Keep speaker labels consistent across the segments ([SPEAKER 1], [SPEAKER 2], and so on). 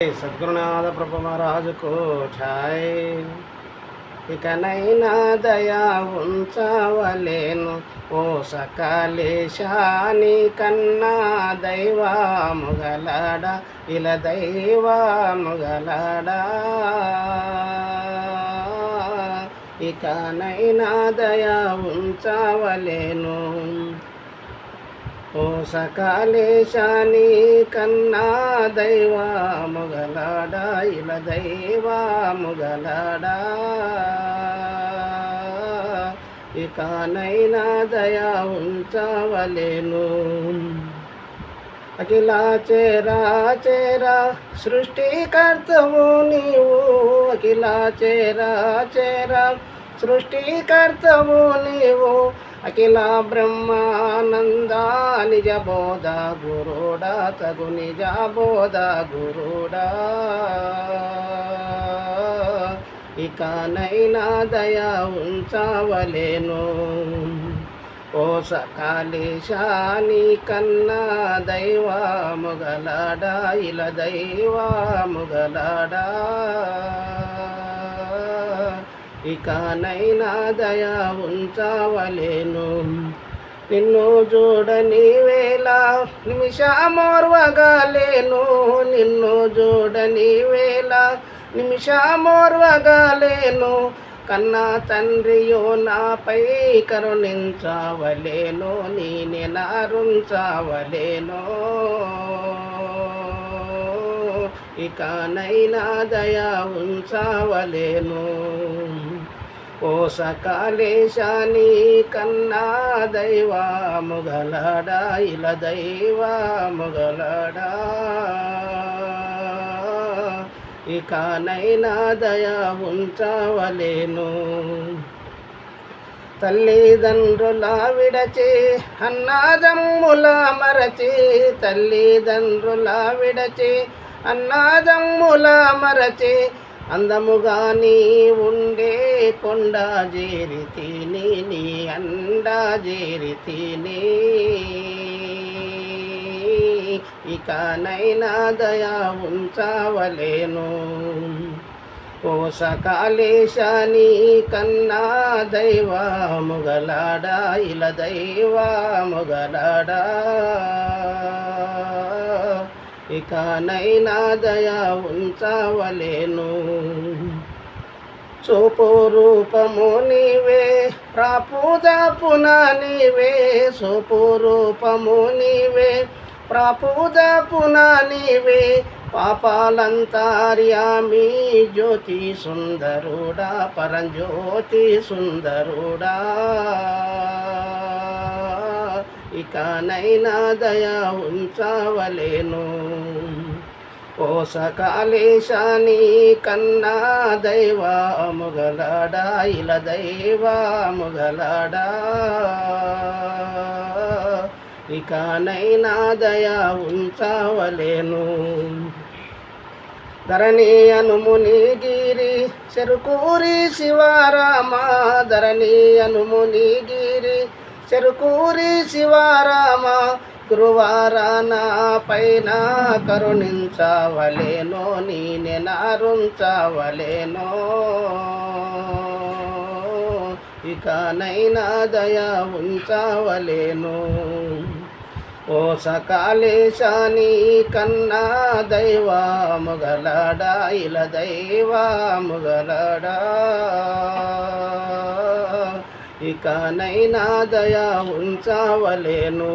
[SPEAKER 1] సద్గురునాథ ప్రభు ఛాయ్. ఇకనైనా దయా ఉంచవలేను ఓ సకాలేశాని కన్నా దైవాముగలడ ఇలా దైవాముగలడా ఇకనైనా దయా ఉంచవలేను ఓ సకాలేశాని కన్నా దైవా ముగలాడా ఇలా దైవా ముగలాడా. ఇకనైనా దయా ఉంచవలేను. అఖిలా చేరా చేరా సృష్టికర్తవు నీవు. అఖిలా చేరా చేరా సృష్టికర్తవు నీవు. అఖిల బ్రహ్మానంద నిజ బోధ గురుడా తగు నిజ బోధ గురుడా. ఇకనైనా దయా ఉంచవలేను. ఓ సకాలేశాని కన్నా దైవా ముగలాడా ఇలా దైవా ముగలాడా. ఇకనైనా దయా ఉంచవలేను. నిన్ను చూడని వేళ నిమిషమోర్వగాలేను. నిన్ను చూడని వేళ నిమిషమోర్వగాలేను. కన్నా తండ్రియో నాపై కరుణించవలేను. నేనే నారుంచవలేను. ఇకనైనా దయా ఉంచవలేను. కోసకాలేశాని కన్నా దైవా ముగలడా ఇలా దైవా ముగలడా. ఇకనైనా దయా ఉంచవలేను. తల్లిదండ్రుల విడచి అన్నాదమ్ముల మరచి. తల్లిదండ్రుల విడచి అన్నాదమ్ముల మరచి అందముగా నీ ఉండే కొండ జేరి తిని నీ అండా చేరితిని ఇకనైనా దయా ఉంచవలేను. ఓ సకాలేశాని కన్నా దైవా ముగలాడా ఇలా దైవా ముగలాడా. ఇకనైనా దయా ఉంచవలేను. చూపు రూపము నీవే ప్రాపుదపున నీవే. చూపు రూపము నీవే ప్రాపుదపున నీవే. పాపాలంతార్యామి జ్యోతి సుందరుడా పరంజ్యోతి సుందరుడా. ఇకనైనా దయా ఉంచవలేను. ఓ సకాలేశాని కన్నా దైవా ముగలాడా ఇలా దైవా ముగలాడా. ఇకనైనా దయా ఉంచవలేను. ధరణి అనుముని గిరి చెరుకూరి శివారామ ధరణి అనుముని గిరి చెరుకూరి శివారామ గురువారాన పైన కరుణించవలేనో నేనే నారుంచవలేనో ఇకనైనా దయా ఉంచవలేను. ఓ సకాలేశాని కన్నా దైవా మొగలాడా ఇలా దైవా మొగలాడా. ఇకనైనా దయా ఉంచవలేను.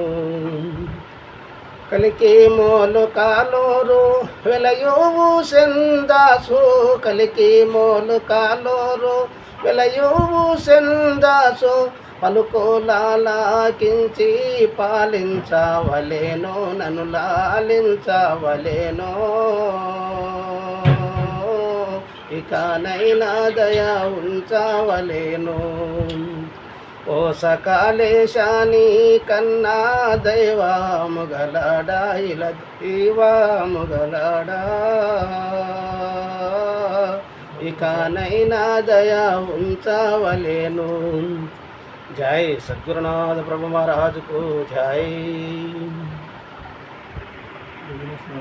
[SPEAKER 1] కలికి మోలు కాలోరు వెలయువు సెందాసు కలికి మోలు కాలోరు వెలయువు సెందాసు పలుకోలాకించి పాలించవలేను నన్ను లాలించవలేను. ఇకనైనా దయా ఉంచవలేను. ఓ సకాలేశాని కన్నా దైవాముగలాడా ఇలా దైవాముగలాడా ఇకనైనా దయా ఉంచవలేను. జై సద్గురునాథ ప్రభు మహారాజుకు జై.